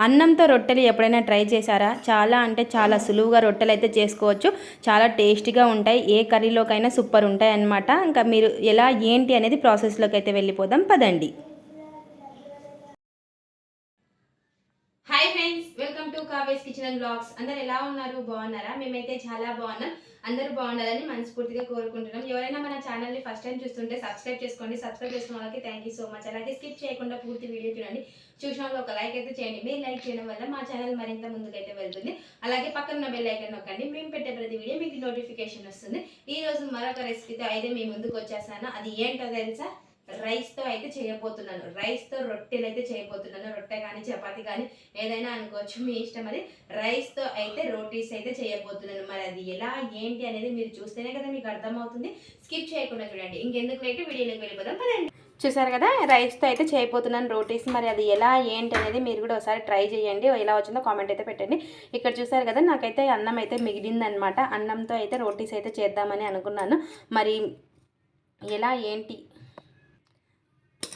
అన్నంతో రొట్టెలు ఎప్పుడైనా ట్రై చేశారా? చాలా అంటే చాలా సులువుగా రొట్టెలు అయితే చేసుకోవచ్చు. చాలా టేస్టీగా ఉంటాయి. ఏ కర్రీలోకైనా సూపర్ ఉంటాయి అన్నమాట ఇంకా మీరు ఎలా ఏంటి అనేది ప్రాసెస్లోకి అయితే వెళ్ళిపోదాం. పదండి hi friends welcome to Kaave's kitchen and blogs అందరు ఎలా ఉన్నారు? బాగున్నారా? మేమైతే చాలా బాగున్నాం. అందరూ బాగుండాలని మనస్ఫూర్తిగా కోరుకుంటున్నాం. ఎవరైనా మన ఛానల్ని ఫస్ట్ టైం చూస్తుంటే సబ్స్క్రైబ్ చేసుకోండి. సబ్స్క్రైబ్ చేసుకున్న వాళ్ళకి థ్యాంక్ యూ సో మచ్ అలాగే స్కిప్ చేయకుండా పూర్తి వీడియో చూడండి. చూసిన వాళ్ళు ఒక లైక్ అయితే చేయండి. మీరు లైక్ చేయడం వల్ల మా ఛానల్ మరింత ముందుకైతే వెళ్తుంది. అలాగే పక్కన ఉన్న బెల్ ఐకన్ నొక్కండి. మేము పెట్టే ప్రతి వీడియో మీకు నోటిఫికేషన్ వస్తుంది. ఈ రోజు మరొక రెసిపీతో అయితే మీ ముందుకు వచ్చేసాను. అది ఏంటో తెలుసా? రైస్తో అయితే చేయబోతున్నాను. రైస్తో రొట్టెలు అయితే చేయబోతున్నాను. రొట్టె కానీ చపాతి కానీ ఏదైనా అనుకోవచ్చు మీ ఇష్టం అది. రైస్తో అయితే రోటీస్ అయితే చేయబోతున్నాను. మరి అది ఎలా ఏంటి అనేది మీరు చూస్తేనే కదా మీకు అర్థమవుతుంది. స్కిప్ చేయకుండా చూడండి. ఇంకెందుకు లేట్? వీడియోలోకి వెళ్ళిపోదాం. పదండి. చూసారు కదా రైస్తో అయితే చేయబోతున్నాను రోటీస్. మరి అది ఎలా ఏంటి అనేది మీరు కూడా ఒకసారి ట్రై చేయండి. ఎలా వచ్చిందో కామెంట్ అయితే పెట్టండి. ఇక్కడ చూసారు కదా నాకైతే అన్నం అయితే మిగిలిందనమాట. అన్నంతో అయితే రోటీస్ అయితే చేద్దామని అనుకున్నాను. మరి ఎలా ఏంటి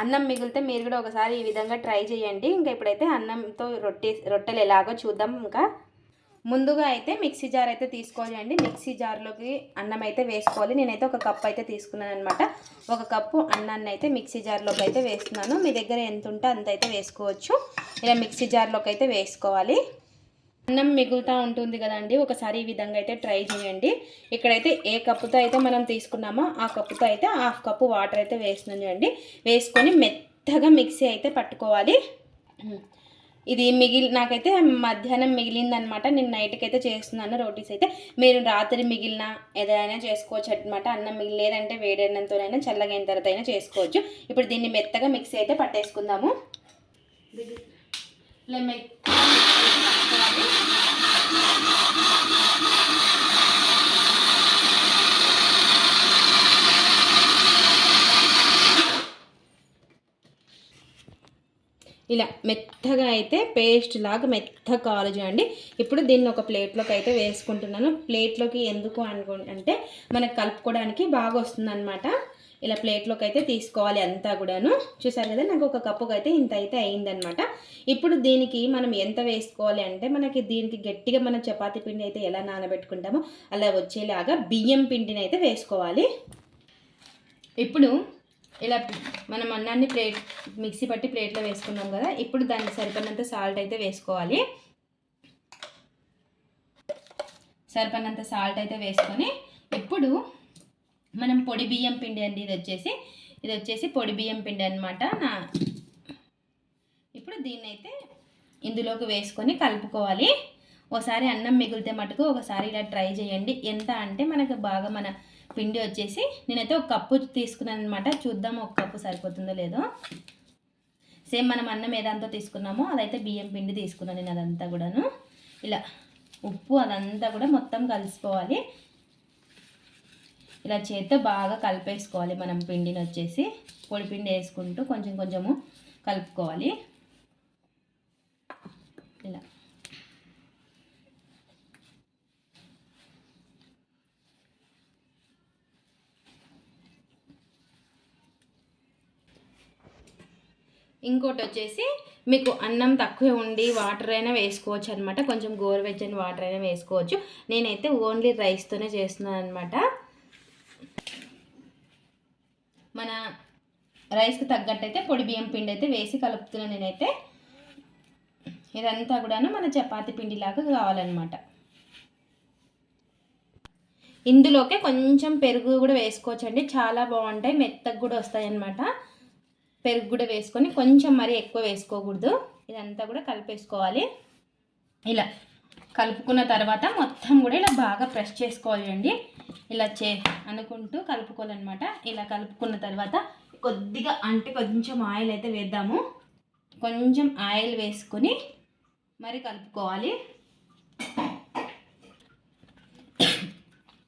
అన్నం మిగిలితే మీరు కూడా ఒకసారి ఈ విధంగా ట్రై చేయండి. ఇంకా ఇప్పుడైతే అన్నంతో రొట్టె రొట్టెలు ఎలాగో చూద్దాం. ఇంకా ముందుగా అయితే మిక్సీ జార్ అయితే తీసుకోవాలండి. మిక్సీ జార్లోకి అన్నం అయితే వేసుకోవాలి. నేనైతే ఒక కప్ అయితే తీసుకున్నాను అనమాట ఒక కప్పు అన్నాన్ని అయితే మిక్సీ జార్లోకి అయితే వేస్తున్నాను. మీ దగ్గర ఎంత ఉంటే అంత అయితే వేసుకోవచ్చు. ఇలా మిక్సీ జార్లోకి అయితే వేసుకోవాలి. అన్నం మిగులుతూ ఉంటుంది కదండి ఒకసారి ఈ విధంగా అయితే ట్రై చేయండి. ఇక్కడైతే ఏ కప్పుతో అయితే మనం తీసుకున్నామో ఆ కప్పుతో అయితే హాఫ్ కప్పు వాటర్ అయితే వేస్తున్నాను వేసుకొని మెత్తగా మిక్సీ అయితే పట్టుకోవాలి. ఇది మిగిలి నాకైతే మధ్యాహ్నం మిగిలిందనమాట. నేను నైట్కి అయితే చేస్తున్నాను రోటీస్ అయితే. మీరు రాత్రి మిగిలిన ఏదైనా చేసుకోవచ్చు అనమాట అన్నం మిగిలి లేదంటే వేడన్నంతోనైనా చల్లగైన తర్వాత అయినా చేసుకోవచ్చు. ఇప్పుడు దీన్ని మెత్తగా మిక్సీ అయితే పట్టేసుకుందాము. ఇలా ఇలా మెత్తగా అయితే పేస్ట్ లాగా మెత్త కావాలి అండి ఇప్పుడు దీన్ని ఒక ప్లేట్లోకి అయితే వేసుకుంటున్నాను. ప్లేట్లోకి ఎందుకు అనుకో అంటే మనకు కలుపుకోవడానికి బాగా వస్తుంది అనమాట ఇలా ప్లేట్లోకి అయితే తీసుకోవాలి అంతా కూడాను. చూసారు కదా నాకు ఒక కప్పుకి అయితే ఇంత అయితే అయిందనమాట ఇప్పుడు దీనికి మనం ఎంత వేసుకోవాలి అంటే మనకి దీనికి గట్టిగా మనం చపాతీ పిండి అయితే ఎలా నానబెట్టుకుంటామో అలా వచ్చేలాగా బియ్యం పిండిని అయితే వేసుకోవాలి. ఇప్పుడు ఇలా మనం అన్నాన్ని ప్లేట్ మిక్సీ పట్టి ప్లేట్లో వేసుకున్నాం కదా ఇప్పుడు దానికి సరిపడినంత సాల్ట్ అయితే వేసుకోవాలి. సరిపడినంత సాల్ట్ అయితే వేసుకొని ఇప్పుడు మనం పొడి బియ్యం పిండి అండి ఇది వచ్చేసి ఇది వచ్చేసి పొడి బియ్యం పిండి అనమాట నా ఇప్పుడు దీన్ని అయితే ఇందులోకి వేసుకొని కలుపుకోవాలి. ఒకసారి అన్నం మిగిలితే మటుకు ఒకసారి ఇలా ట్రై చేయండి. ఎంత అంటే మనకు బాగా మన పిండి వచ్చేసి నేనైతే ఒక కప్పు తీసుకున్నాను అనమాట చూద్దాం ఒక కప్పు సరిపోతుందో లేదో. సేమ్ మనం అన్నం ఏదంతా తీసుకున్నామో అదైతే బియ్యం పిండి తీసుకున్నాను నేను అదంతా కూడాను. ఇలా ఉప్పు అదంతా కూడా మొత్తం కలిసిపోవాలి. ఇలా చేత్తో బాగా కలిపేసుకోవాలి మనం పిండిని వచ్చేసి. పొడి పిండి వేసుకుంటూ కొంచెం కొంచెము కలుపుకోవాలి. ఇలా. ఇంకోటి వచ్చేసి మీకు అన్నం తక్కువ ఉండి వాటర్ అయినా వేసుకోవచ్చు అనమాట కొంచెం గోరువెచ్చని వాటర్ అయినా వేసుకోవచ్చు. నేనైతే ఓన్లీ రైస్తోనే చేస్తున్నాను అనమాట మన రైస్కి తగ్గట్టయితే పొడి బియ్యం పిండి అయితే వేసి కలుపుతున్నాను నేనైతే ఇదంతా కూడాను మన చపాతి పిండిలాగా కావాలన్నమాట. ఇందులోకే కొంచెం పెరుగు కూడా వేసుకోవచ్చండి. చాలా బాగుంటాయి. మెత్తగా కూడా వస్తాయి అన్నమాట పెరుగు కూడా వేసుకొని కొంచెం మరీ ఎక్కువ వేసుకోకూడదు. ఇదంతా కూడా కలిపేసుకోవాలి. ఇలా కలుపుకున్న తర్వాత మొత్తం కూడా ఇలా బాగా ప్రెస్ చేసుకోవాలి అండి ఇలా చే అనుకుంటూ కలుపుకోవాలన్నమాట. ఇలా కలుపుకున్న తర్వాత కొద్దిగా అంటే కొంచెం ఆయిల్ అయితే వేద్దాము. కొంచెం ఆయిల్ వేసుకొని మరి కలుపుకోవాలి.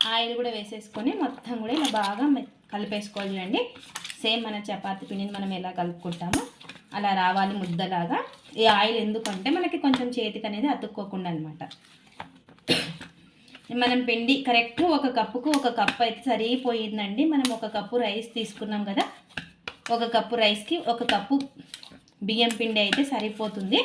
ఆయిల్ కూడా వేసేసుకొని మొత్తం కూడా ఇలా బాగా కలిపేసుకోవాలి అండి సేమ్ మన చపాతి పిండిని మనం ఎలా కలుపుకుంటామో అలా రావాలి ముద్దలాగా. ఈ ఆయిల్ ఎందుకంటే మనకి కొంచెం చేతికి అనేది అతుక్కోకుండా అనమాట మనం పిండి కరెక్ట్ ఒక కప్పుకు ఒక కప్పు అయితే సరిపోయిందండి. మనం ఒక కప్పు రైస్ తీసుకున్నాం కదా ఒక కప్పు రైస్కి ఒక కప్పు బియ్యం పిండి అయితే సరిపోతుంది.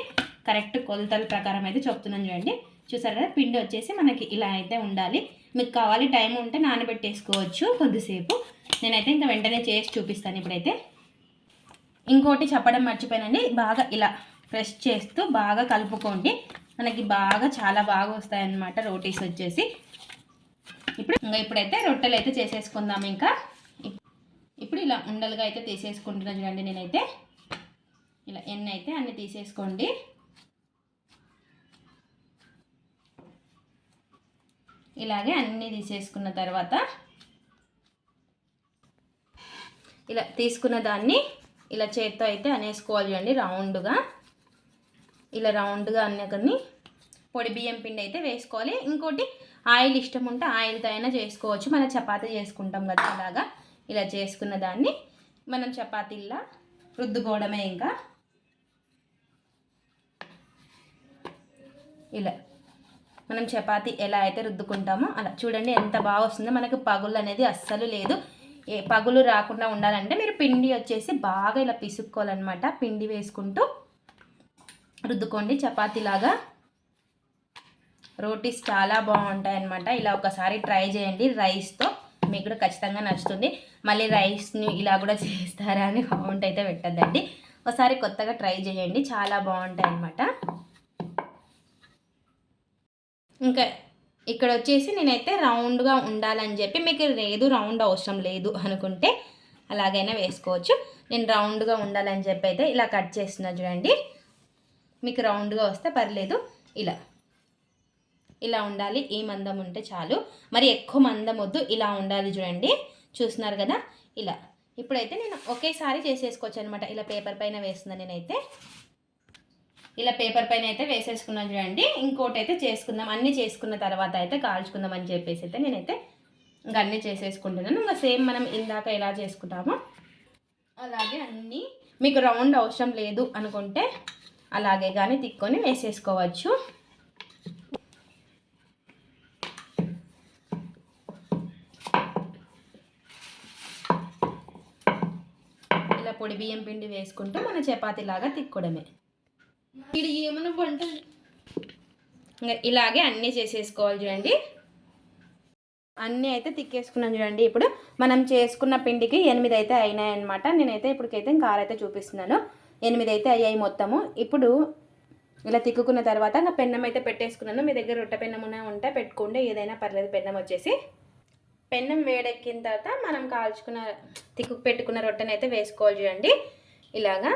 కరెక్ట్ కొలతల ప్రకారం అయితే చెప్తున్నాను చూడండి. చూసారు కదా పిండి వచ్చేసి మనకి ఇలా అయితే ఉండాలి. మీకు కావాలి టైం ఉంటే నానబెట్టేసుకోవచ్చు కొద్దిసేపు. నేనైతే ఇంకా వెంటనే చేసి చూపిస్తాను ఇప్పుడైతే. ఇంకోటి చెప్పడం మర్చిపోయానండి బాగా ఇలా ప్రెస్ చేస్తూ బాగా కలుపుకోండి. మనకి బాగా చాలా బాగా వస్తాయన్నమాట రోటీస్ వచ్చేసి. ఇప్పుడు ఇంకా ఇప్పుడైతే రొట్టెలు అయితే చేసేసుకుందాం ఇంకా. ఇప్పుడు ఇలా ఉండలుగా అయితే తీసేసుకుంటున్నాను చూడండి నేనైతే. ఇలా ఎన్ని అయితే అన్ని తీసేసుకోండి. ఇలాగే అన్నీ తీసేసుకున్న తర్వాత ఇలా తీసుకున్న దాన్ని ఇలా చేత్తో అయితే అనేసుకోవాలి చూడండి రౌండ్గా. ఇలా రౌండ్గా అన్నకని పొడి బియ్యం పిండి అయితే వేసుకోవాలి. ఇంకోటి ఆయిల్ ఇష్టం ఉంటే ఆయిల్తో అయినా చేసుకోవచ్చు. మనం చపాతీ చేసుకుంటాం కదా అలాగా. ఇలా చేసుకున్న దాన్ని మనం చపాతీలా రుద్దుకోవడమే ఇంకా. ఇలా మనం చపాతి ఎలా అయితే రుద్దుకుంటామో అలా. చూడండి ఎంత బాగా వస్తుందో. మనకు పగులు అనేది అస్సలు లేదు. ఏ పగులు రాకుండా ఉండాలంటే మీరు పిండి వచ్చేసి బాగా ఇలా పిసుక్కోవాలన్నమాట. పిండి వేసుకుంటూ రుద్దుకోండి చపాతీలాగా. రోటీస్ చాలా బాగుంటాయి అన్నమాట ఇలా ఒకసారి ట్రై చేయండి రైస్తో. మీకు కూడా ఖచ్చితంగా నచ్చుతుంది. మళ్ళీ రైస్ని ఇలా కూడా చేస్తారా అని కామెంట్ అయితే పెట్టద్దండి. ఒకసారి కొత్తగా ట్రై చేయండి. చాలా బాగుంటాయి అన్నమాట. ఇంకా ఇక్కడ వచ్చేసి నేనైతే రౌండ్గా ఉండాలని చెప్పి మీకు లేదు రౌండ్ అవసరం లేదు అనుకుంటే అలాగైనా వేసుకోవచ్చు. నేను రౌండ్గా ఉండాలని చెప్పి అయితే ఇలా కట్ చేస్తున్నా చూడండి. మీకు రౌండ్గా వస్తే పర్లేదు. ఇలా. ఇలా ఉండాలి. ఈ మందం ఉంటే చాలు. మరి ఎక్కువ మందం వద్దు. ఇలా ఉండాలి చూడండి. చూస్తున్నారు కదా? ఇలా. ఇప్పుడైతే నేను ఒకేసారి చేసేసుకోవచ్చు అనమాట ఇలా పేపర్ పైన వేస్తున్నాను నేనైతే. ఇలా పేపర్ పైన అయితే వేసేసుకున్నాను చూడండి. ఇంకోటి అయితే చేసుకుందాం. అన్నీ చేసుకున్న తర్వాత అయితే కాల్చుకుందాం అని చెప్పేసి అయితే నేనైతే ఇంకా అన్నీ చేసేసుకుంటున్నాను. ఇంకా సేమ్ మనం ఇందాక ఎలా చేసుకుంటామో అలాగే అన్నీ. మీకు రౌండ్ అవసరం లేదు అనుకుంటే అలాగే కానీ తిక్కొని వేసేసుకోవచ్చు ఇలా పొడి బియ్యం పిండి వేసుకుంటూ మన చపాతీలాగా తిక్కడమే. ఇది ఏమైనా వంట ఇంకా ఇలాగే అన్నీ చేసేసుకోవాలి చూడండి. అన్నీ అయితే తిక్కేసుకున్నాను చూడండి. ఇప్పుడు మనం చేసుకున్న పిండికి ఎనిమిది అయితే అయినాయి అనమాట నేనైతే ఇప్పటికైతే ఇంకా అయితే చూపిస్తున్నాను. ఎనిమిది అయితే అయ్యాయి మొత్తము. ఇప్పుడు ఇలా తిక్కుకున్న తర్వాత ఇంకా పెన్నం అయితే పెట్టేసుకున్నాను. మీ దగ్గర రొట్టె పెన్నం ఉంటే పెట్టుకోండి. ఏదైనా పర్లేదు పెన్నం వచ్చేసి పెన్నం వేడెక్కిన తర్వాత మనం కాల్చుకున్న తిక్కు పెట్టుకున్న రొట్టెని అయితే వేసుకోవాలి చూడండి. ఇలాగా.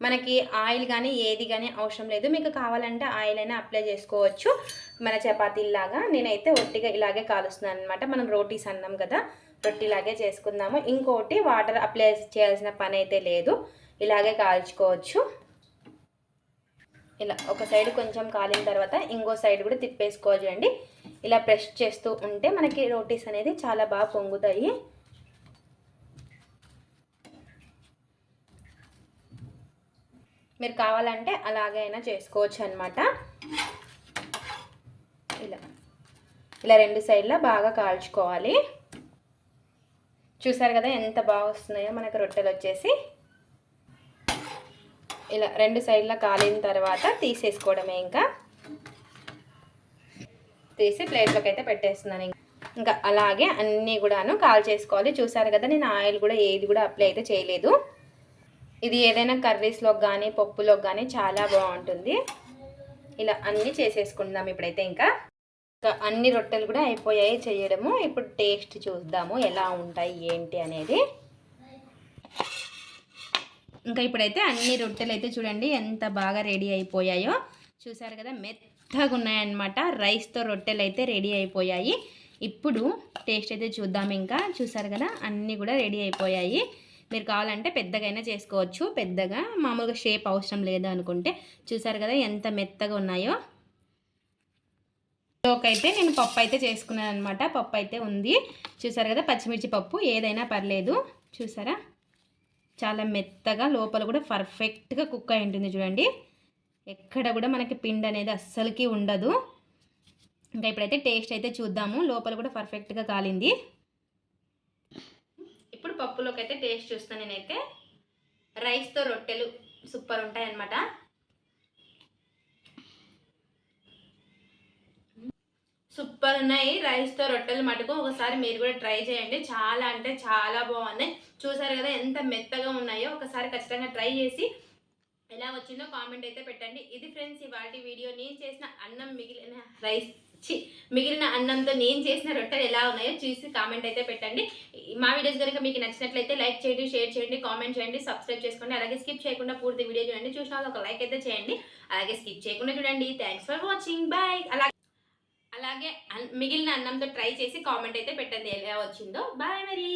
మనకి ఆయిల్ కానీ ఏది కానీ అవసరం లేదు. మీకు కావాలంటే ఆయిల్ అయినా అప్లై చేసుకోవచ్చు. మన చపాతీలాగా నేనైతే ఒట్టిగా ఇలాగే కాలుస్తున్నాను అనమాట మనం రోటీస్ అన్నాం కదా రొట్టిలాగే చేసుకుందాము. ఇంకోటి వాటర్ అప్లై చేయాల్సిన పని అయితే లేదు. ఇలాగే కాల్చుకోవచ్చు. ఇలా ఒక సైడ్ కొంచెం కాలిన తర్వాత ఇంకో సైడ్ కూడా తిప్పేసుకోవాలి చూడండి. ఇలా ప్రెస్ చేస్తూ ఉంటే మనకి రోటీస్ అనేది చాలా బాగా పొంగుతాయి. మీరు కావాలంటే అలాగైనా చేసుకోవచ్చు అనమాట ఇలా ఇలా రెండు సైడ్లా బాగా కాల్చుకోవాలి. చూసారు కదా ఎంత బాగా వస్తున్నాయో మనకు రొట్టెలు వచ్చేసి. ఇలా రెండు సైడ్లా కాలిన తర్వాత తీసేసుకోవడమే ఇంకా. తీసి ప్లేట్లోకి అయితే పెట్టేస్తున్నాను ఇంకా. అలాగే అన్నీ కూడాను కాల్ చేసుకోవాలి. చూసారు కదా నేను ఆయిల్ కూడా ఏది కూడా అప్లై అయితే చేయలేదు. ఇది ఏదైనా కర్రీస్లోకి కానీ పప్పులోకి కానీ చాలా బాగుంటుంది. ఇలా అన్నీ చేసేసుకుందాం ఇప్పుడైతే ఇంకా. ఇంకా అన్ని రొట్టెలు కూడా అయిపోయాయి చేయడము. ఇప్పుడు టేస్ట్ చూద్దాము ఎలా ఉంటాయి ఏంటి అనేది. ఇంకా ఇప్పుడైతే అన్ని రొట్టెలు అయితే చూడండి ఎంత బాగా రెడీ అయిపోయాయో. చూసారు కదా మెత్త మెత్తగా ఉన్నాయన్నమాట. రైస్తో రొట్టెలు అయితే రెడీ అయిపోయాయి. ఇప్పుడు టేస్ట్ అయితే చూద్దాం ఇంకా. చూసారు కదా అన్నీ కూడా రెడీ అయిపోయాయి. మీరు కావాలంటే పెద్దగైనా చేసుకోవచ్చు. పెద్దగా మామూలుగా షేప్ అవసరం లేదు అనుకుంటే. చూసారు కదా ఎంత మెత్తగా ఉన్నాయో. లోకైతే నేను పప్పు అయితే చేసుకున్నాను అనమాట పప్పు అయితే ఉంది. చూసారు కదా పచ్చిమిర్చి పప్పు. ఏదైనా పర్లేదు. చూసారా? చాలా మెత్తగా లోపల కూడా పర్ఫెక్ట్గా కుక్ అయి ఉంటుంది చూడండి. ఎక్కడ కూడా మనకి పిండి అనేది అస్సలకి ఉండదు. ఇంకా ఇప్పుడైతే టేస్ట్ అయితే చూద్దాము. లోపల కూడా పర్ఫెక్ట్గా కాలింది. ఇప్పుడు పప్పులోకి అయితే టేస్ట్ చూస్తాను నేనైతే. రైస్తో రొట్టెలు సూపర్ ఉంటాయన్నమాట. సూపర్ ఉన్నాయి. రైస్తో రొట్టెలు మటుకు ఒకసారి మీరు కూడా ట్రై చేయండి. చాలా అంటే చాలా బాగున్నాయి. చూసారు కదా ఎంత మెత్తగా ఉన్నాయో? ఒకసారి ఖచ్చితంగా ట్రై చేసి ఎలా వచ్చిందో కామెంట్ అయితే పెట్టండి. ఇది ఫ్రెండ్స్ ఇవాటి వీడియో నేను చేసిన అన్నం మిగిలిన రైస్ చి మిగిలిన అన్నంతో నేను చేసిన రొట్టెలు ఎలా ఉన్నాయో చూసి కామెంట్ అయితే పెట్టండి. మా వీడియోస్ కనుక మీకు నచ్చినట్లయితే లైక్ చేయండి షేర్ చేయండి కామెంట్ చేయండి సబ్స్క్రైబ్ చేసుకోండి. అలాగే స్కిప్ చేయకుండా పూర్తి వీడియో చూడండి. చూసిన వాళ్ళు ఒక లైక్ అయితే చేయండి. అలాగే స్కిప్ చేయకుండా చూడండి. థ్యాంక్స్ ఫర్ వాచింగ్ బాయ్ అలాగే అలాగే మిగిలిన అన్నంతో ట్రై చేసి కామెంట్ అయితే పెట్టండి. ఎలా వచ్చిందో. బాయ్ మరి.